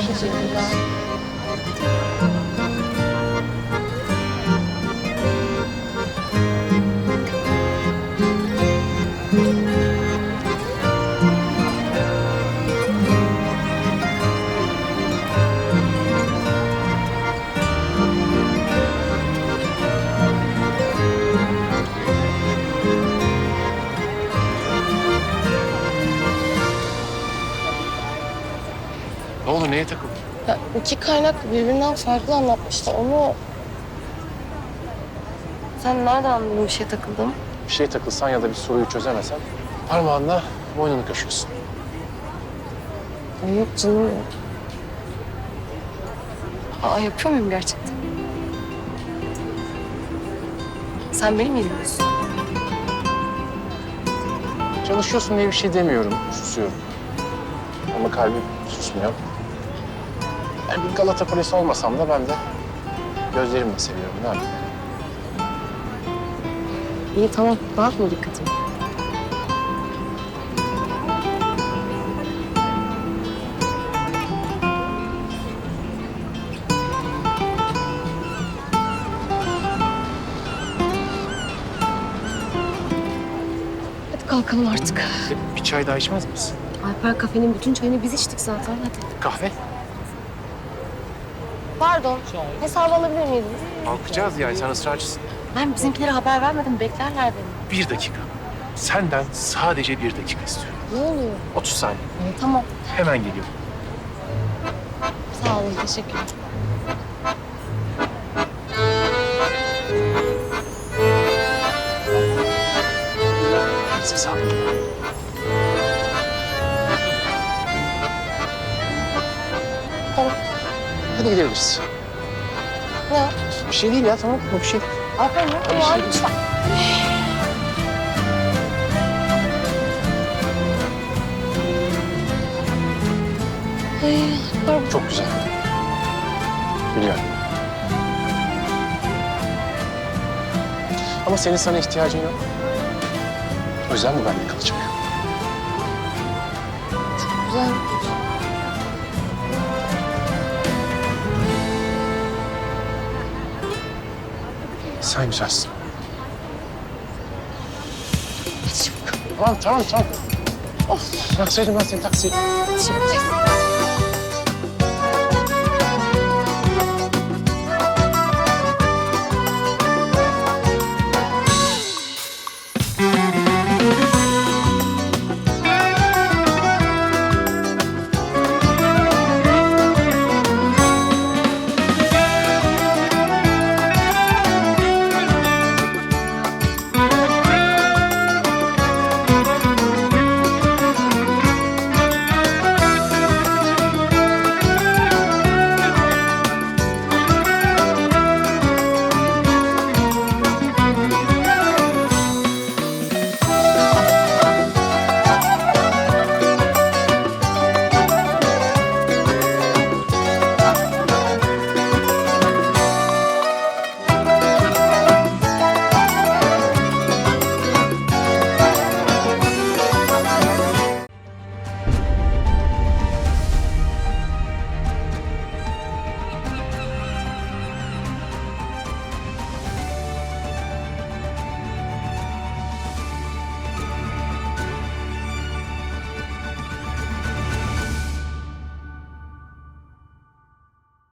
是谁的歌？Neye takıldın? Ya iki kaynak birbirinden farklı anlatmıştı. Onu... Sen nereden anladın bir şey takıldım? Bir şey takılsan ya da bir soruyu çözemesen parmağınla boynunu kaşıyorsun. Ay yok canım yok. Aa yapıyor muyum gerçekten? Sen beni mi izliyorsun? Çalışıyorsun diye bir şey demiyorum, susuyorum. Ama kalbim susmuyor. Yani bir Galata Kulesi olmasam da ben de gözlerimle seviyorum. Ne yapayım? İyi tamam. Dağıtma dikkatimi. Hadi kalkalım artık. Bir çay daha içmez misin? Alper kafenin bütün çayını biz içtik zaten. Hadi. Kahve? Pardon. Hesabı alabilir miydiniz? Kalkacağız yani sen ısrarcısın. Ben bizimkilere haber vermedim. Beklerler beni. Bir dakika. Senden sadece bir dakika istiyorum. Ne oluyor? 30 saniye. Tamam. Hemen geliyorum. Sağ olun. Teşekkürler. Size sağlık. Tamam. Hadi gidebiliriz. Ne? Bir şey değil ya tamam. Bu bir şey değil. Ne Hadi oluyor? şey-. Ay, Alper Çok güzel. Biliyorum. Ama senin sana ihtiyacın yok. O yüzden bu bende kalacak. güzel. Sen güzelsin. Tamam tamam tamam. Of. Bıraksaydım ben seni taksiye. Çabuk.